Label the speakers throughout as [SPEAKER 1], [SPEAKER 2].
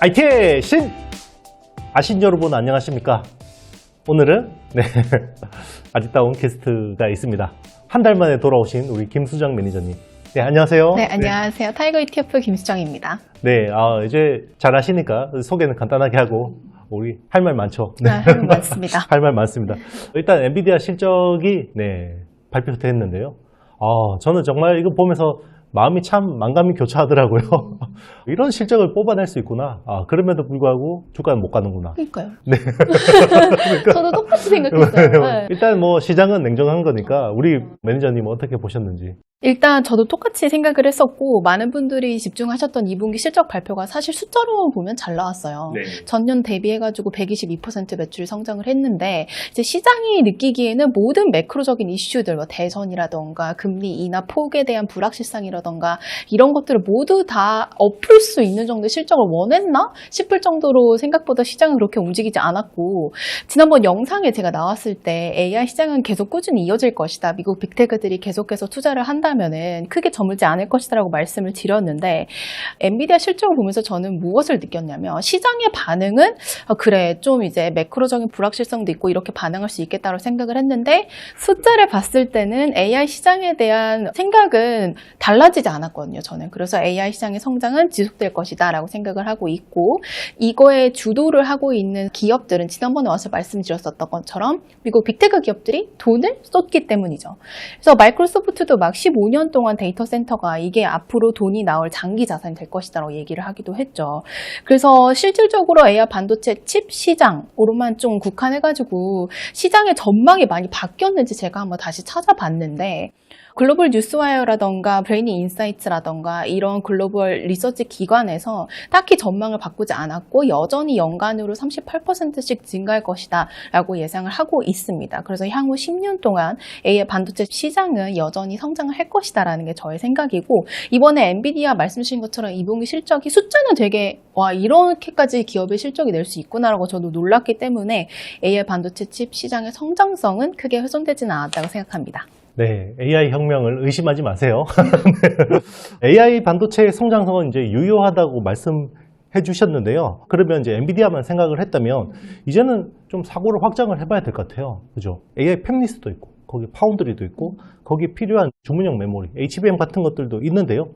[SPEAKER 1] IT의 신! 아신 여러분 안녕하십니까? 오늘은 네, 아리따운 게스트가 있습니다. 한 달 만에 돌아오신 우리 김수정 매니저님. 네, 안녕하세요.
[SPEAKER 2] 네, 안녕하세요. 타이거 ETF 김수정입니다.
[SPEAKER 1] 네, 아, 이제 잘 아시니까 소개는 간단하게 하고 우리 할 말 많죠.
[SPEAKER 2] 네, 할말 많습니다.
[SPEAKER 1] 할 말 많습니다. 일단 엔비디아 실적이 네, 발표됐는데요. 아, 저는 정말 이거 보면서 마음이 참 만감이 교차하더라고요. 이런 실적을 뽑아낼 수 있구나. 아, 그럼에도 불구하고 주가는 못 가는구나.
[SPEAKER 2] 그러니까요.
[SPEAKER 1] 네.
[SPEAKER 2] 저도 똑같이 생각했어요. 네.
[SPEAKER 1] 일단 뭐 시장은 냉정한 거니까 우리 매니저님 어떻게 보셨는지.
[SPEAKER 2] 일단 저도 똑같이 생각을 했었고 많은 분들이 집중하셨던 2분기 실적 발표가 사실 숫자로 보면 잘 나왔어요. 전년 대비해가지고 122% 매출 성장을 했는데 이제 시장이 느끼기에는 모든 매크로적인 이슈들, 뭐 대선이라던가 금리 인하 폭에 대한 불확실성이라던가 이런 것들을 모두 다 엎을 수 있는 정도의 실적을 원했나 싶을 정도로 생각보다 시장은 그렇게 움직이지 않았고 지난번 영상에 제가 나왔을 때 AI 시장은 계속 꾸준히 이어질 것이다. 미국 빅테크들이 계속해서 투자를 한다 면은 크게 저물지 않을 것이다라고 말씀을 드렸는데 엔비디아 실적을 보면서 저는 무엇을 느꼈냐면 시장의 반응은 어, 그래 좀 이제 매크로적인 불확실성도 있고 이렇게 반응할 수 있겠다고 생각을 했는데 숫자를 봤을 때는 AI 시장에 대한 생각은 달라지지 않았거든요. 저는 그래서 AI 시장의 성장은 지속될 것이다라고 생각을 하고 있고 이거에 주도를 하고 있는 기업들은 지난번에 와서 말씀드렸었던 것처럼 미국 빅테크 기업들이 돈을 쏟기 때문이죠. 그래서 마이크로소프트도 막 15년 동안 데이터 센터가 이게 앞으로 돈이 나올 장기 자산이 될 것이다라고 얘기를 하기도 했죠. 그래서 실질적으로 AI 반도체 칩 시장으로만 좀 국한해가지고 시장의 전망이 많이 바뀌었는지 제가 한번 다시 찾아봤는데 글로벌 뉴스와이어라던가 브레이니 인사이트라던가 이런 글로벌 리서치 기관에서 딱히 전망을 바꾸지 않았고 여전히 연간으로 38%씩 증가할 것이다 라고 예상을 하고 있습니다. 그래서 향후 10년 동안 AI 반도체 시장은 여전히 성장을 할 것이다 라는 게 저의 생각이고 이번에 엔비디아 말씀 주신 것처럼 2분기 실적이 숫자는 되게 와 이렇게까지 기업의 실적이 낼 수 있구나라고 저도 놀랐기 때문에 AI 반도체 칩 시장의 성장성은 크게 훼손되지는 않았다고 생각합니다.
[SPEAKER 1] 네, AI 혁명을 의심하지 마세요. AI 반도체의 성장성은 이제 유효하다고 말씀해 주셨는데요. 그러면 이제 엔비디아만 생각을 했다면 이제는 좀 사고를 확장을 해봐야 될 것 같아요. 그죠? AI 팹리스도 있고, 거기 파운드리도 있고, 거기에 필요한 주문형 메모리, HBM 같은 것들도 있는데요.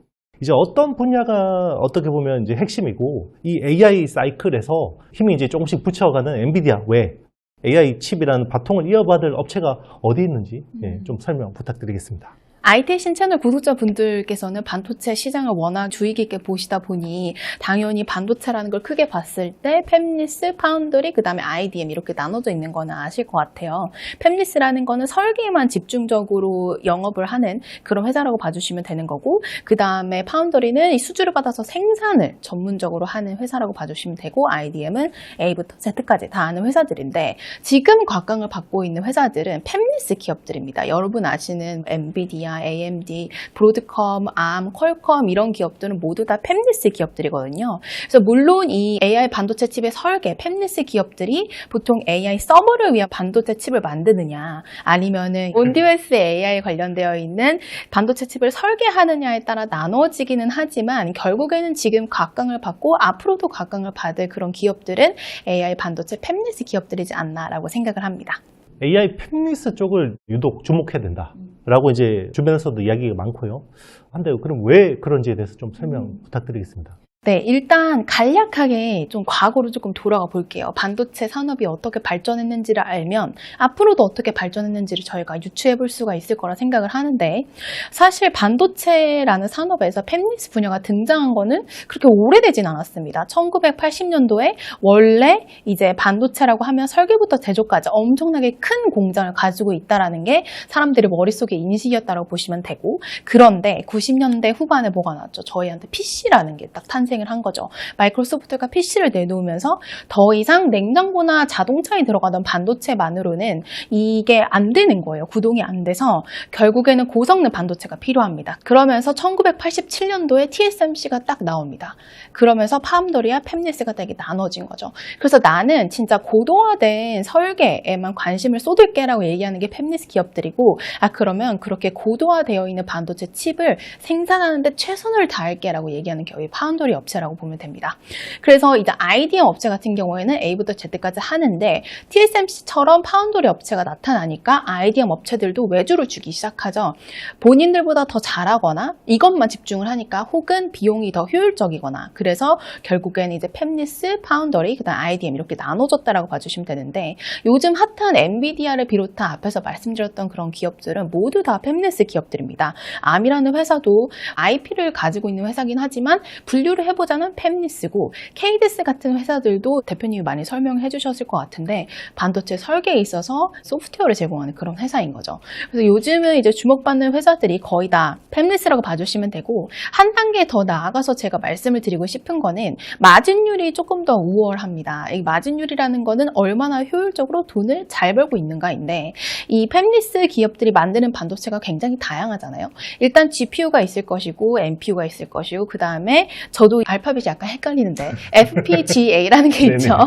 [SPEAKER 1] 이제 어떤 분야가 어떻게 보면 이제 핵심이고, 이 AI 사이클에서 힘이 이제 조금씩 붙여가는 엔비디아 외 AI 칩이라는 바통을 이어받을 업체가 어디 있는지 예, 좀 설명 부탁드리겠습니다.
[SPEAKER 2] IT 신채널 구독자분들께서는 반도체 시장을 워낙 주의 깊게 보시다 보니 당연히 반도체라는 걸 크게 봤을 때 팹리스, 파운드리, 그 다음에 IDM 이렇게 나눠져 있는 거는 아실 것 같아요. 팹리스라는 거는 설계에만 집중적으로 영업을 하는 그런 회사라고 봐주시면 되는 거고 그 다음에 파운더리는 이 수주를 받아서 생산을 전문적으로 하는 회사라고 봐주시면 되고 IDM은 A부터 Z까지 다 하는 회사들인데 지금 곽강을 받고 있는 회사들은 팹리스 기업들입니다. 여러분 아시는 엔비디아, AMD, 브로드컴, 암, 퀄컴 이런 기업들은 모두 다 팹리스 기업들이거든요. 그래서 물론 이 AI 반도체 칩의 설계, 팹리스 기업들이 보통 AI 서버를 위한 반도체 칩을 만드느냐 아니면은 온디웨스 AI 관련되어 있는 반도체 칩을 설계하느냐에 따라 나눠지기는 하지만 결국에는 지금 각광을 받고 앞으로도 각광을 받을 그런 기업들은 AI 반도체 팹리스 기업들이지 않나라고 생각을 합니다.
[SPEAKER 1] AI 팹리스 쪽을 유독 주목해야 된다 라고 이제 주변에서도 이야기가 많고요. 한데 그럼 왜 그런지에 대해서 좀 설명 부탁드리겠습니다.
[SPEAKER 2] 네, 일단 간략하게 좀 과거로 조금 돌아가 볼게요. 반도체 산업이 어떻게 발전했는지를 알면 앞으로도 어떻게 발전했는지를 저희가 유추해 볼 수가 있을 거라 생각을 하는데 사실 반도체라는 산업에서 팹리스 분야가 등장한 거는 그렇게 오래되진 않았습니다. 1980년도에 원래 이제 반도체라고 하면 설계부터 제조까지 엄청나게 큰 공장을 가지고 있다라는 게 사람들의 머릿속에 인식이었다고 보시면 되고 그런데 90년대 후반에 뭐가 나왔죠? 저희한테 PC라는 게 딱 탄생 을 한 거죠. 마이크로소프트가 PC를 내놓으면서 더 이상 냉장고나 자동차에 들어가던 반도체만으로는 이게 안 되는 거예요. 구동이 안 돼서 결국에는 고성능 반도체가 필요합니다. 그러면서 1987년도에 TSMC가 딱 나옵니다. 그러면서 파암돌이와 팹리스가 되게 나눠진 거죠. 그래서 나는 진짜 고도화된 설계에만 관심을 쏟을게라고 얘기하는 게 팹리스 기업들이고 아 그러면 그렇게 고도화되어 있는 반도체 칩을 생산하는데 최선을 다할게라고 얘기하는 기업이 파운더리 업체라고 보면 됩니다. 그래서 이제 IDM 업체 같은 경우에는 A부터 Z까지 하는데 TSMC처럼 파운더리 업체가 나타나니까 IDM 업체들도 외주를 주기 시작하죠. 본인들보다 더 잘하거나 이것만 집중을 하니까 혹은 비용이 더 효율적이거나 그래서 결국엔 이제 팹리스, 파운더리, 그다음 IDM 이렇게 나눠졌다라고 봐주시면 되는데 요즘 핫한 엔비디아를 비롯한 앞에서 말씀드렸던 그런 기업들은 모두 다 팹리스 기업들입니다. 암이라는 회사도 IP를 가지고 있는 회사긴 하지만 분류를 해 보자면 팹리스고 케이데스 같은 회사들도 대표님이 많이 설명해 주셨을 것 같은데 반도체 설계에 있어서 소프트웨어를 제공하는 그런 회사인 거죠. 그래서 요즘은 이제 주목받는 회사들이 거의 다 팹리스라고 봐주시면 되고 한 단계 더 나아가서 제가 말씀을 드리고 싶은 거는 마진율이 조금 더 우월합니다. 이 마진율이라는 거는 얼마나 효율적으로 돈을 잘 벌고 있는가인데 이 팹리스 기업들이 만드는 반도체가 굉장히 다양하잖아요. 일단 GPU가 있을 것이고 NPU가 있을 것이고 그 다음에 저도 알파벳이 약간 헷갈리는데 FPGA라는 게. 있죠.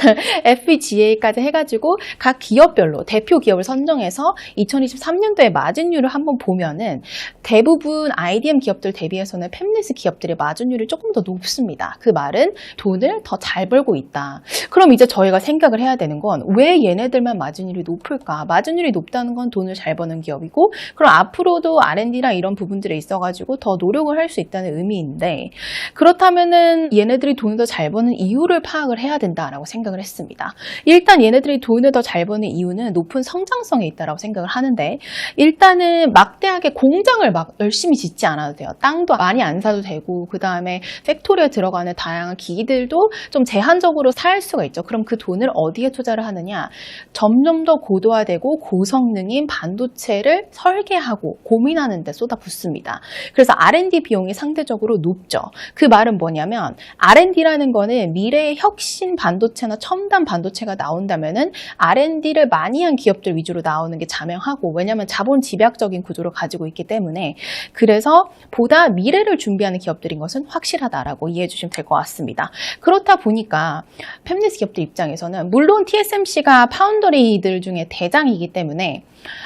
[SPEAKER 2] FPGA까지 해가지고 각 기업별로 대표 기업을 선정해서 2023년도에 마진율을 한번 보면은 대부분 IDM 기업들 대비해서는 팹리스 기업들의 마진율이 조금 더 높습니다. 그 말은 돈을 더 잘 벌고 있다. 그럼 이제 저희가 생각을 해야 되는 건 왜 얘네들만 마진율이 높을까? 마진율이 높다는 건 돈을 잘 버는 기업이고 그럼 앞으로도 R&D랑 이런 부분들에 있어가지고 더 노력을 할 수 있다는 의미인데 그렇다 면은 얘네들이 돈을 더 잘 버는 이유를 파악을 해야 된다라고 생각을 했습니다. 일단 얘네들이 돈을 더 잘 버는 이유는 높은 성장성에 있다라고 생각을 하는데 일단은 막대하게 공장을 막 열심히 짓지 않아도 돼요. 땅도 많이 안 사도 되고 그 다음에 팩토리에 들어가는 다양한 기기들도 좀 제한적으로 살 수가 있죠. 그럼 그 돈을 어디에 투자를 하느냐? 점점 더 고도화되고 고성능인 반도체를 설계하고 고민하는 데 쏟아붓습니다. 그래서 R&D 비용이 상대적으로 높죠. 그 말은 뭐냐면 R&D라는 거는 미래의 혁신 반도체나 첨단 반도체가 나온다면은 R&D를 많이 한 기업들 위주로 나오는 게 자명하고 왜냐하면 자본 집약적인 구조를 가지고 있기 때문에 그래서 보다 미래를 준비하는 기업들인 것은 확실하다라고 이해해 주시면 될 것 같습니다. 그렇다 보니까 팹리스 기업들 입장에서는 물론 TSMC가 파운더리들 중에 대장이기 때문에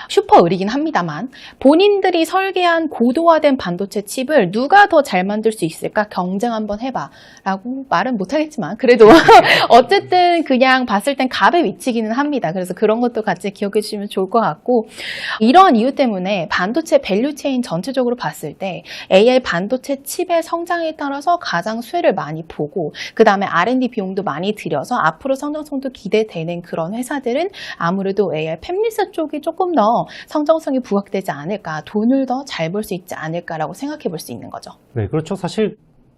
[SPEAKER 2] 슈퍼 의리긴 합니다만 본인들이 설계한 고도화된 반도체 칩을 누가 더 잘 만들 수 있을까 경쟁 한번 해봐 라고 말은 못하겠지만 그래도 어쨌든 그냥 봤을 땐 갑의 위치기는 합니다. 그래서 그런 것도 같이 기억해 주시면 좋을 것 같고 이런 이유 때문에 반도체 밸류체인 전체적으로 봤을 때 AI 반도체 칩의 성장에 따라서 가장 수혜를 많이 보고 그 다음에 R&D 비용도 많이 들여서 앞으로 성장성도 기대되는 그런 회사들은 아무래도 AI 팹리스 쪽이 조금 더 성장성이 부각되지 않을까 돈을 더 잘 벌 수 있지 않을까라고 생각해 볼 수 있는 거죠.
[SPEAKER 1] 네, 그렇죠. 사실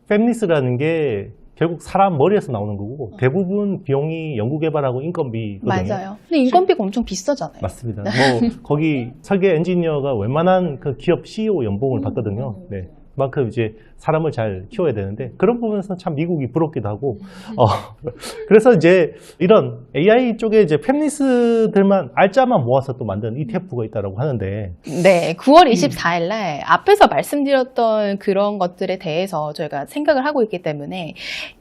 [SPEAKER 1] 팹리스라는 게 결국 사람 머리에서 나오는 거고 대부분 비용이 연구개발하고 인건비거든요.
[SPEAKER 2] 맞아요. 근데 인건비가 엄청 비싸잖아요.
[SPEAKER 1] 맞습니다. 뭐 거기 설계 엔지니어가 웬만한 그 기업 CEO 연봉을 받거든요. 네. 그만큼 이제 사람을 잘 키워야 되는데 그런 부분에서 참 미국이 부럽기도 하고 어, 그래서 이제 이런 AI 쪽에 이제 팹리스들만 알짜만 모아서 또 만든 ETF가 있다라고 하는데
[SPEAKER 2] 네, 9월 24일 날 앞에서 말씀드렸던 그런 것들에 대해서 저희가 생각을 하고 있기 때문에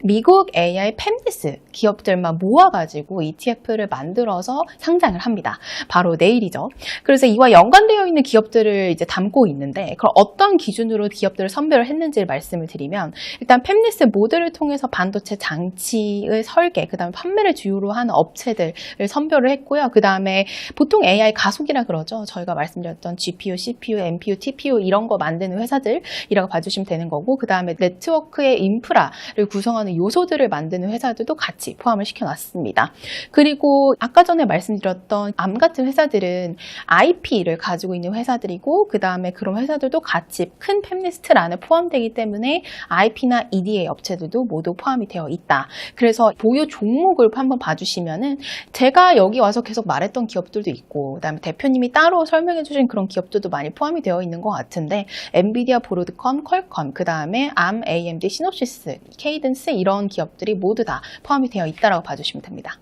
[SPEAKER 2] 미국 AI 팹리스 기업들만 모아가지고 ETF를 만들어서 상장을 합니다. 바로 내일이죠. 그래서 이와 연관되어 있는 기업들을 이제 담고 있는데 그럼 어떤 기준으로 기업들을 선별을 했는지 를 말씀을 드리면 일단 팹리스 모델을 통해서 반도체 장치의 설계, 그 다음에 판매를 주요로 하는 업체들을 선별을 했고요. 그 다음에 보통 AI 가속이라 그러죠. 저희가 말씀드렸던 GPU, CPU, NPU, TPU 이런 거 만드는 회사들이라고 봐주시면 되는 거고 그 다음에 네트워크의 인프라를 구성하는 요소들을 만드는 회사들도 같이 포함을 시켜놨습니다. 그리고 아까 전에 말씀드렸던 암 같은 회사들은 IP를 가지고 있는 회사들이고 그 다음에 그런 회사들도 같이 큰 팹리스트 안에 포함되기 때문에 IP나 EDA 업체들도 모두 포함이 되어 있다. 그래서 보유 종목을 한번 봐주시면은 제가 여기 와서 계속 말했던 기업들도 있고 그다음에 대표님이 따로 설명해 주신 그런 기업들도 많이 포함이 되어 있는 것 같은데 엔비디아, 보로드컴, 퀄컴, 그다음에 암, AMD, 시노시스, 케이든스 이런 기업들이 모두 다 포함이 되어 있다라고 봐주시면 됩니다.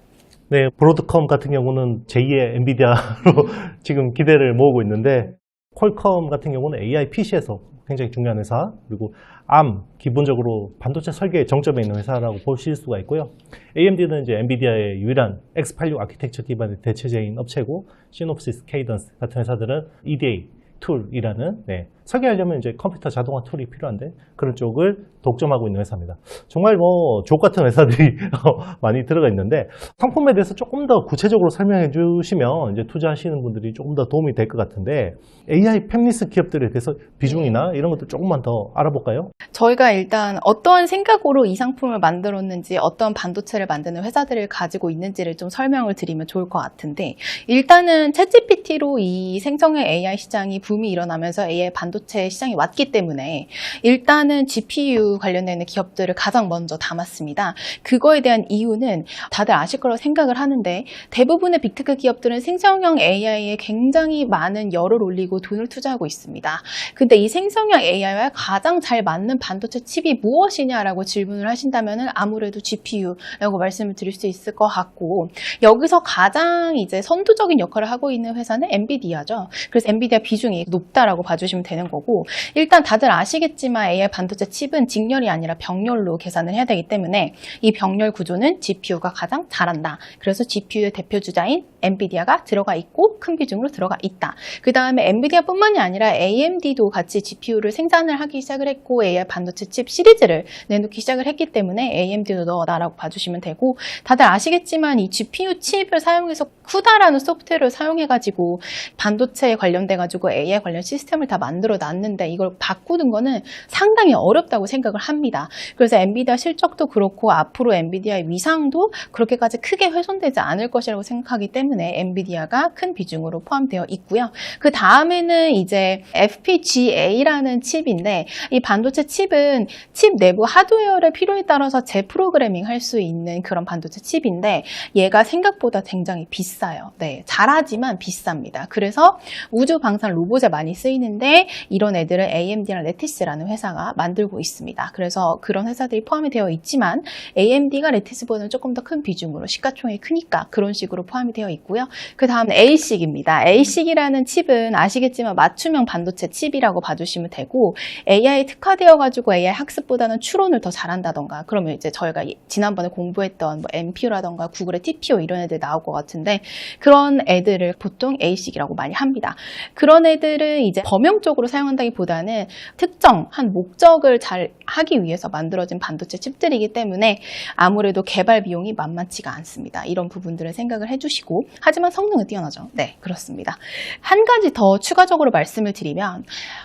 [SPEAKER 1] 네, 브로드컴 같은 경우는 제2의 엔비디아로 지금 기대를 모으고 있는데 퀄컴 같은 경우는 AI PC에서 굉장히 중요한 회사 그리고 암 기본적으로 반도체 설계의 정점에 있는 회사라고 보실 수가 있고요. AMD는 이제 엔비디아의 유일한 X86 아키텍처 기반의 대체제인 업체고 시놉시스, 케이던스 같은 회사들은 EDA 툴이라는 네, 설계하려면 이제 컴퓨터 자동화 툴이 필요한데 그런 쪽을 독점하고 있는 회사입니다. 정말 뭐 족 같은 회사들이 많이 들어가 있는데 상품에 대해서 조금 더 구체적으로 설명해 주시면 이제 투자하시는 분들이 조금 더 도움이 될 것 같은데 AI 팹리스 기업들에 대해서 비중이나 이런 것들 조금만 더 알아볼까요?
[SPEAKER 2] 저희가 일단 어떠한 생각으로 이 상품을 만들었는지 어떤 반도체를 만드는 회사들을 가지고 있는지를 좀 설명을 드리면 좋을 것 같은데 일단은 챗GPT로 이 생성형 AI 시장이 붐이 일어나면서 AI 반도체 시장이 왔기 때문에 일단은 GPU 관련되는 기업들을 가장 먼저 담았습니다. 그거에 대한 이유는 다들 아실 거라고 생각을 하는데 대부분의 빅테크 기업들은 생성형 AI에 굉장히 많은 열을 올리고 돈을 투자하고 있습니다. 근데 이 생성형 AI와 가장 잘 맞는 반도체 칩이 무엇이냐라고 질문을 하신다면 아무래도 GPU라고 말씀을 드릴 수 있을 것 같고 여기서 가장 이제 선두적인 역할을 하고 있는 회사는 엔비디아죠. 그래서 엔비디아 비중이 높다라고 봐주시면 되는 거고 일단 다들 아시겠지만 AI 반도체 칩은 직렬이 아니라 병렬로 계산을 해야 되기 때문에 이 병렬 구조는 GPU가 가장 잘한다. 그래서 GPU의 대표 주자인 엔비디아가 들어가 있고 큰 비중으로 들어가 있다. 그 다음에 엔비디아뿐만이 아니라 AMD도 같이 GPU를 생산을 하기 시작을 했고 AI 반도체 칩 시리즈를 내놓기 시작을 했기 때문에 AMD도 넣어다라고 봐주시면 되고 다들 아시겠지만 이 GPU 칩을 사용해서 쿠다라는 소프트웨어를 사용해가지고 반도체에 관련돼가지고 AI 관련 시스템을 다 만들어 놨는데 이걸 바꾸는 거는 상당히 어렵다고 생각을 합니다. 그래서 엔비디아 실적도 그렇고 앞으로 엔비디아의 위상도 그렇게까지 크게 훼손되지 않을 것이라고 생각하기 때문에 엔비디아가 큰 비중으로 포함되어 있고요. 그 다음에는 이제 FPGA라는 칩인데 이 반도체 칩은 칩 내부 하드웨어의 필요에 따라서 재프로그래밍 할 수 있는 그런 반도체 칩인데 얘가 생각보다 굉장히 비싸요. 네, 잘하지만 비쌉니다. 그래서 우주 방산 로봇에 많이 쓰이는데 이런 애들을 AMD랑 레티스라는 회사가 만들고 있습니다. 그래서 그런 회사들이 포함이 되어 있지만 AMD가 레티스보다는 조금 더 큰 비중으로 시가총액이 크니까 그런 식으로 포함이 되어 있고 요. 그 다음 ASIC입니다. ASIC이라는 칩은 아시겠지만 맞춤형 반도체 칩이라고 봐주시면 되고 AI 특화되어 가지고 AI 학습보다는 추론을 더 잘한다던가 그러면 이제 저희가 이- 지난번에 공부했던 뭐 MPU라던가 구글의 TPO 이런 애들 나올 것 같은데 그런 애들을 보통 ASIC이라고 많이 합니다. 그런 애들은 이제 범용적으로 사용한다기보다는 특정 한 목적을 잘 하기 위해서 만들어진 반도체 칩들이기 때문에 아무래도 개발 비용이 만만치가 않습니다. 이런 부분들을 생각을 해주시고 하지만 성능은 뛰어나죠. 네, 그렇습니다. 한 가지 더 추가적으로 말씀을 드리면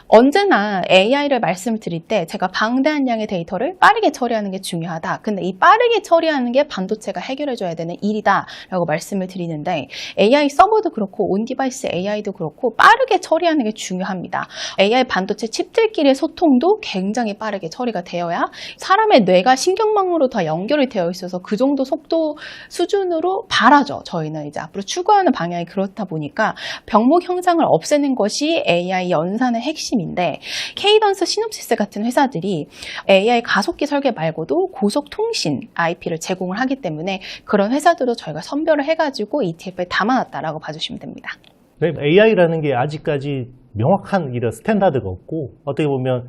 [SPEAKER 2] 언제나 AI를 말씀을 드릴 때 제가 방대한 양의 데이터를 빠르게 처리하는 게 중요하다. 근데 이 빠르게 처리하는 게 반도체가 해결해줘야 되는 일이다라고 말씀을 드리는데 AI 서버도 그렇고 온 디바이스 AI도 그렇고 빠르게 처리하는 게 중요합니다. AI 반도체 칩들끼리의 소통도 굉장히 빠르게 처리가 되어야 사람의 뇌가 신경망으로 다 연결이 되어 있어서 그 정도 속도 수준으로 바라죠. 저희는 이제 앞으로 추구하는 방향이 그렇다 보니까 병목 형상을 없애는 것이 AI 연산의 핵심인데 케이던스 시놉시스 같은 회사들이 AI 가속기 설계 말고도 고속 통신 IP를 제공을 하기 때문에 그런 회사들도 저희가 선별을 해가지고 ETF에 담아놨다라고 봐주시면 됩니다.
[SPEAKER 1] AI라는 게 아직까지 명확한 이런 스탠다드가 없고 어떻게 보면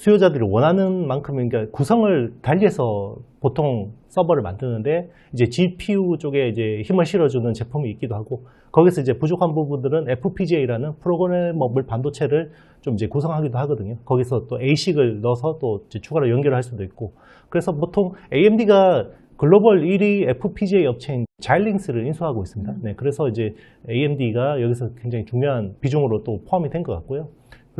[SPEAKER 1] 수요자들이 원하는 만큼 그러니까 구성을 달리해서 보통 서버를 만드는데 이제 GPU 쪽에 이제 힘을 실어주는 제품이 있기도 하고 거기서 이제 부족한 부분들은 FPGA라는 프로그래머블 반도체를 좀 이제 구성하기도 하거든요. 거기서 또 ASIC을 넣어서 또 추가로 연결할 수도 있고 그래서 보통 AMD가 글로벌 1위 FPGA 업체인 자일링스를 인수하고 있습니다. 네, 그래서 이제 AMD가 여기서 굉장히 중요한 비중으로 또 포함이 된 것 같고요.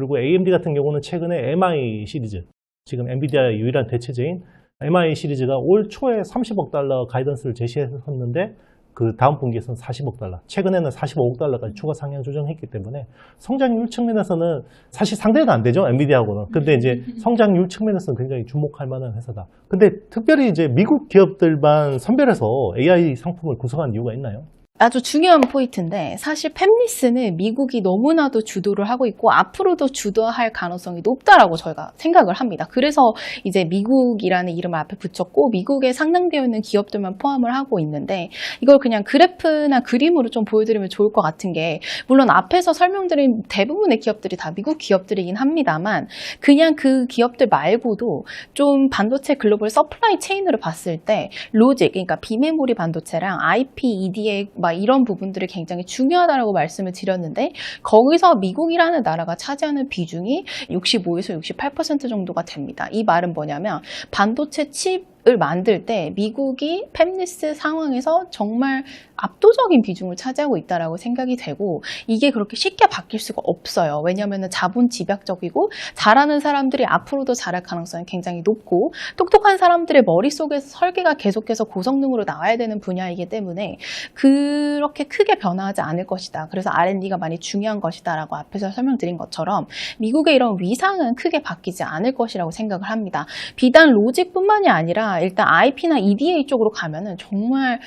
[SPEAKER 1] 그리고 AMD 같은 경우는 최근에 MI 시리즈, 지금 엔비디아의 유일한 대체제인 MI 시리즈가 올 초에 30억 달러 가이던스를 제시했었는데 그 다음 분기에서는 40억 달러, 최근에는 45억 달러까지 추가 상향 조정했기 때문에 성장률 측면에서는 사실 상대가 안 되죠 엔비디아하고는. 근데 이제 성장률 측면에서는 굉장히 주목할 만한 회사다. 근데 특별히 이제 미국 기업들만 선별해서 AI 상품을 구성한 이유가 있나요?
[SPEAKER 2] 아주 중요한 포인트인데 사실 팹리스는 미국이 너무나도 주도를 하고 있고 앞으로도 주도할 가능성이 높다라고 저희가 생각을 합니다. 그래서 이제 미국이라는 이름을 앞에 붙였고 미국에 상장되어 있는 기업들만 포함을 하고 있는데 이걸 그냥 그래프나 그림으로 좀 보여드리면 좋을 것 같은 게 물론 앞에서 설명드린 대부분의 기업들이 다 미국 기업들이긴 합니다만 그냥 그 기업들 말고도 좀 반도체 글로벌 서플라이 체인으로 봤을 때 로직 그러니까 비메모리 반도체랑 IP, EDA 막막 이런 부분들이 굉장히 중요하다고 말씀을 드렸는데 거기서 미국이라는 나라가 차지하는 비중이 65에서 68% 정도가 됩니다. 이 말은 뭐냐면 반도체 칩을 만들 때 미국이 팹리스 상황에서 정말 압도적인 비중을 차지하고 있다라고 생각이 되고 이게 그렇게 쉽게 바뀔 수가 없어요. 왜냐하면 자본 집약적이고 잘하는 사람들이 앞으로도 잘할 가능성이 굉장히 높고 똑똑한 사람들의 머릿속에서 설계가 계속해서 고성능으로 나와야 되는 분야이기 때문에 그렇게 크게 변화하지 않을 것이다. 그래서 R&D가 많이 중요한 것이다라고 앞에서 설명드린 것처럼 미국의 이런 위상은 크게 바뀌지 않을 것이라고 생각을 합니다. 비단 로직뿐만이 아니라 일단 IP나 EDA 쪽으로 가면은 정말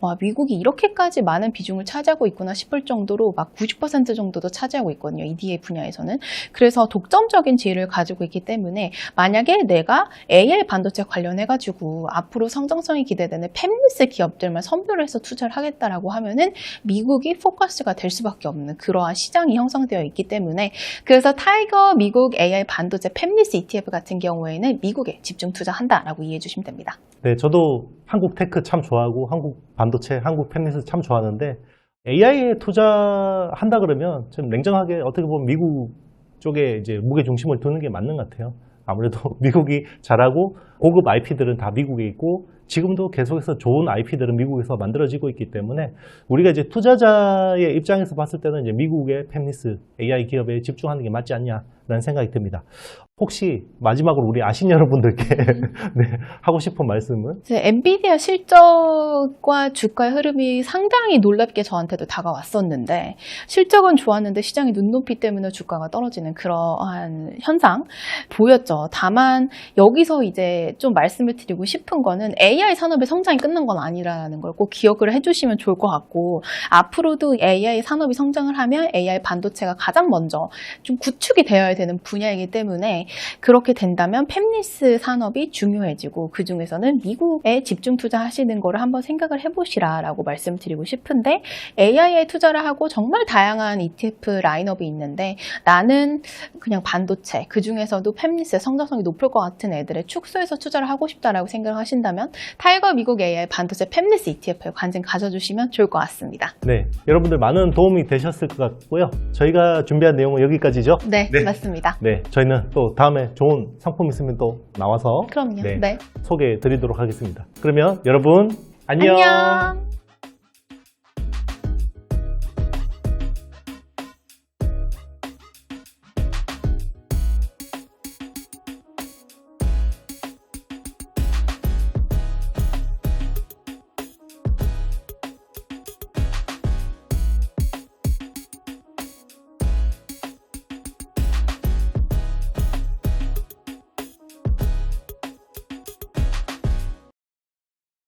[SPEAKER 2] 와, 미국이 이렇게까지 많은 비중을 차지하고 있구나 싶을 정도로 막 90% 정도도 차지하고 있거든요. EDA 분야에서는. 그래서 독점적인 지위를 가지고 있기 때문에 만약에 내가 AI 반도체 관련해가지고 앞으로 성장성이 기대되는 팹리스 기업들만 선별을 해서 투자를 하겠다라고 하면은 미국이 포커스가 될 수밖에 없는 그러한 시장이 형성되어 있기 때문에 그래서 타이거 미국 AI 반도체 팹리스 ETF 같은 경우에는 미국에 집중 투자한다라고 이해해 주시면 됩니다.
[SPEAKER 1] 네, 저도 한국 테크 참 좋아하고 한국 반도체, 한국 팹리스 참 좋아하는데 AI에 투자한다 그러면 좀 냉정하게 어떻게 보면 미국 쪽에 이제 무게 중심을 두는 게 맞는 것 같아요. 아무래도 미국이 잘하고 고급 IP들은 다 미국에 있고 지금도 계속해서 좋은 IP들은 미국에서 만들어지고 있기 때문에 우리가 이제 투자자의 입장에서 봤을 때는 이제 미국의 팹리스 AI 기업에 집중하는 게 맞지 않냐라는 생각이 듭니다. 혹시 마지막으로 우리 아신 여러분들께 네, 하고 싶은 말씀은
[SPEAKER 2] 엔비디아 실적과 주가의 흐름이 상당히 놀랍게 저한테도 다가왔었는데 실적은 좋았는데 시장의 눈높이 때문에 주가가 떨어지는 그러한 현상 보였죠. 다만 여기서 이제 좀 말씀을 드리고 싶은 거는 AI 산업의 성장이 끝난 건 아니라는 걸 꼭 기억을 해주시면 좋을 것 같고 앞으로도 AI 산업이 성장을 하면 AI 반도체가 가장 먼저 좀 구축이 되어야 되는 분야이기 때문에 그렇게 된다면 팹리스 산업이 중요해지고 그 중에서는 미국에 집중 투자하시는 거를 한번 생각을 해보시라라고 말씀드리고 싶은데 AI에 투자를 하고 정말 다양한 ETF 라인업이 있는데 나는 그냥 반도체 그 중에서도 팹리스의 성장성이 높을 것 같은 애들의 축소해서 투자를 하고 싶다라고 생각을 하신다면 타이거 미국 AI 반도체 팹리스 ETF에 관심 가져주시면 좋을 것 같습니다.
[SPEAKER 1] 네, 여러분들 많은 도움이 되셨을 것 같고요. 저희가 준비한 내용은 여기까지죠.
[SPEAKER 2] 네,
[SPEAKER 1] 네.
[SPEAKER 2] 맞습니다.
[SPEAKER 1] 네, 저희는 또 다음에 좋은 상품 있으면 또 나와서
[SPEAKER 2] 그럼요.
[SPEAKER 1] 네,
[SPEAKER 2] 네.
[SPEAKER 1] 소개해 드리도록 하겠습니다. 그러면 여러분 안녕.
[SPEAKER 2] 안녕.